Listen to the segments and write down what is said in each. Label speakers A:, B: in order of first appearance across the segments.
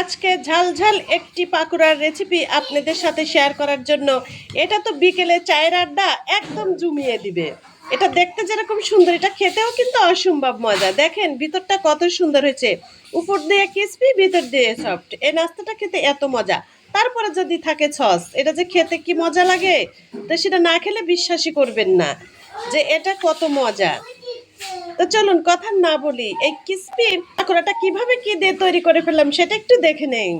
A: আজকে ঝাল ঝাল একটি পাকুড়ার রেসিপি আপনাদের সাথে শেয়ার করার জন্য। এটা তো বিকেলে চায়ের আড্ডা একদম জুমিয়ে দিবে। এটা দেখতে যেরকম সুন্দর, এটা খেতেও কিন্তু অসম্ভব মজা। দেখেন ভিতরটা কত সুন্দর হয়েছে। উপর দিয়ে ক্রিসপি ভিতর দিয়ে সফট এই নাস্তাটা খেতে এত মজা। তারপরে যদি থাকে সস এটা যে খেতে কি মজা লাগে? তো সেটা না খেলে বিশ্বাসই করবেন না যে এটা কত মজা। তো চলুন কথা না বলি, এই ক্রিসপি পাকোড়াটা কীভাবে কি দিয়ে তৈরি করে ফেললাম সেটা একটু দেখে নেই।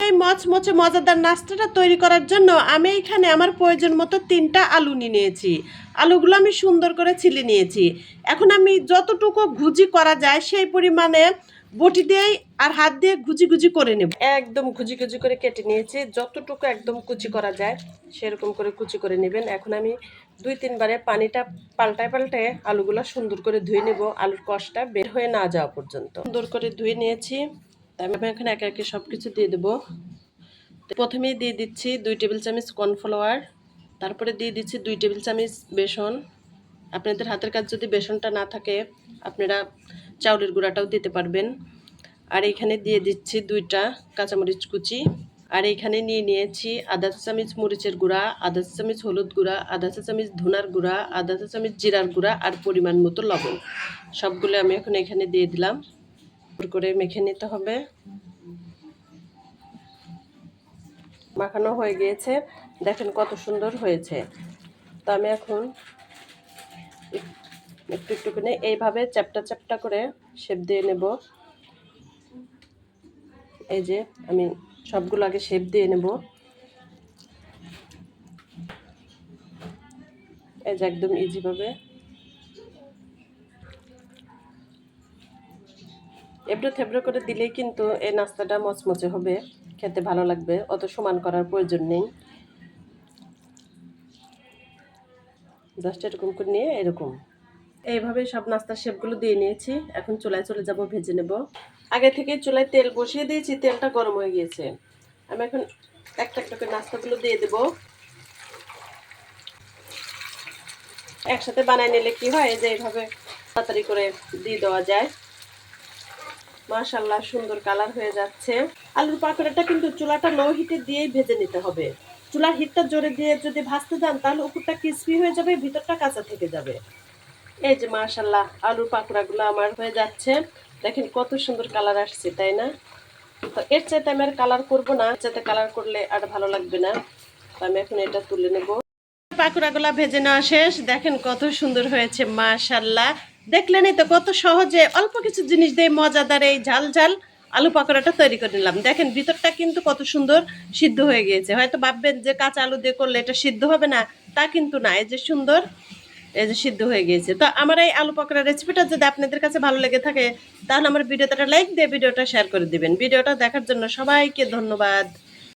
A: এই মচমচে মজাদার নাস্তাটা তৈরি করার জন্য আমি এখানে আমার প্রয়োজন মতো তিনটা আলু নিয়ে নিয়েছি। আলুগুলো আমি সুন্দর করে ছিলে নিয়েছি। এখন আমি যতটুকু ঘুজি করা যায় সেই পরিমাণে বটি দিয়েই আর হাত দিয়ে ঘুজি ঘুজি করে নেব। একদম ঘুজি ঘুজি করে কেটে নিয়েছি। যতটুকু একদম কুচি করা যায়, সেরকম করে কুচি করে নেবেন। এখন আমি দুই তিনবারে পানিটা পাল্টায় পাল্টায় আলুগুলো সুন্দর করে ধুয়ে নেব। আলুর কষটা বের হয়ে না যাওয়া পর্যন্ত। সুন্দর করে ধুয়ে নিয়েছি। তাই আমি এখন একে একে সব কিছু দিয়ে দেবো। প্রথমেই দিয়ে দিচ্ছি দুই টেবিল চামচ কর্নফ্লাওয়ার, তারপরে দিয়ে দিচ্ছি দুই টেবিল চামচ বেসন। আপনাদের হাতের কাছে যদি বেসনটা না থাকে, আপনারা চাউলের গুঁড়াটাও দিতে পারবেন। আর এখানে দিয়ে দিচ্ছি দুইটা কাঁচামরিচ কুচি। আর এখানে নিয়ে নিয়েছি আধা চা চামচ মরিচের গুঁড়া আধা চা চামচ হলুদ গুঁড়া আধা চা চামচ ধনার গুঁড়া আধা চা চামচ জিরার গুঁড়া আর পরিমাণ মতো লবণ। সবগুলো আমি এখন এখানে দিয়ে দিলাম। করে মেখে নিতে হবে। মাখানো হয়ে গিয়েছে। দেখেন কত সুন্দর হয়েছে। তো আমি এখন একটু একটু করে এইভাবে চ্যাপটা চ্যাপটা করে শেপ দিয়ে নেব। এই যে আমি সবগুলো আগে শেপ দিয়ে নেব। এই যে একদম ইজিভাবে এবড়ো থেবড়ো করে দিলেই কিন্তু এই নাস্তাটা মচমচে হবে, খেতে ভালো লাগবে, অত সমান করার প্রয়োজন নেই। জাস্ট এরকম করে নিয়ে এরকম। এইভাবে সব নাস্তার শেপগুলো দিয়ে নিয়েছি। এখন চুলায় চলে যাব, ভেজে নেব। আগে থেকে চুলায় তেল বসিয়ে দিয়েছি, তেলটা গরম হয়ে গিয়েছে। আমি এখন একটা একটা করে নাস্তাগুলো দিয়ে দেব। একসাথে বানায় নিলে কি হয় যে এইভাবে তাড়াতাড়ি করে দিয়ে দেওয়া যায়। মাশাল্লাহ সুন্দর কালার হয়ে যাচ্ছে। আলুর পাকোড়াটা কিন্তু চুলাটা লো হিটে দিয়েই ভেজে নিতে হবে। চুলার হিটটা জোরে দিয়ে যদি ভাজতে যান, তাহলে উপরটা ক্রিসপি হয়ে যাবে, ভিতরটা কাঁচা থেকে যাবে। এই যে মাশাল্লাহ আলুর পাকোড়াগুলো আমার হয়ে যাচ্ছে। দেখেন কত সুন্দর কালার আসছে, তাই না? তো এর চাইতে আমি আর কালার করব না চাইতে কালার করলে আর ভালো লাগবে না। তো আমি এখন এটা তুলে নেব। পাকোড়াগুলো ভেজে নেওয়া শেষ। দেখেন কত সুন্দর হয়েছে মাশাল্লাহ দেখলেনই তো কত সহজে, অল্প কিছু জিনিস দিয়ে মজাদার এই ঝাল ঝাল আলু পাকোড়াটা তৈরি করে নিলাম। দেখেন ভিতরটা কিন্তু কত সুন্দর সিদ্ধ হয়ে গিয়েছে। হয়তো ভাববেন যে কাঁচা আলু দিয়ে করলে এটা সিদ্ধ হবে না, তা কিন্তু না। এই যে সুন্দর এই যে সিদ্ধ হয়ে গিয়েছে। তো আমার এই আলু পকোড়া রেসিপিটা যদি আপনাদের কাছে ভালো লেগে থাকে, তাহলে আমার ভিডিওটা লাইক দিয়ে ভিডিওটা শেয়ার করে দিবেন। ভিডিওটা দেখার জন্য সবাইকে ধন্যবাদ।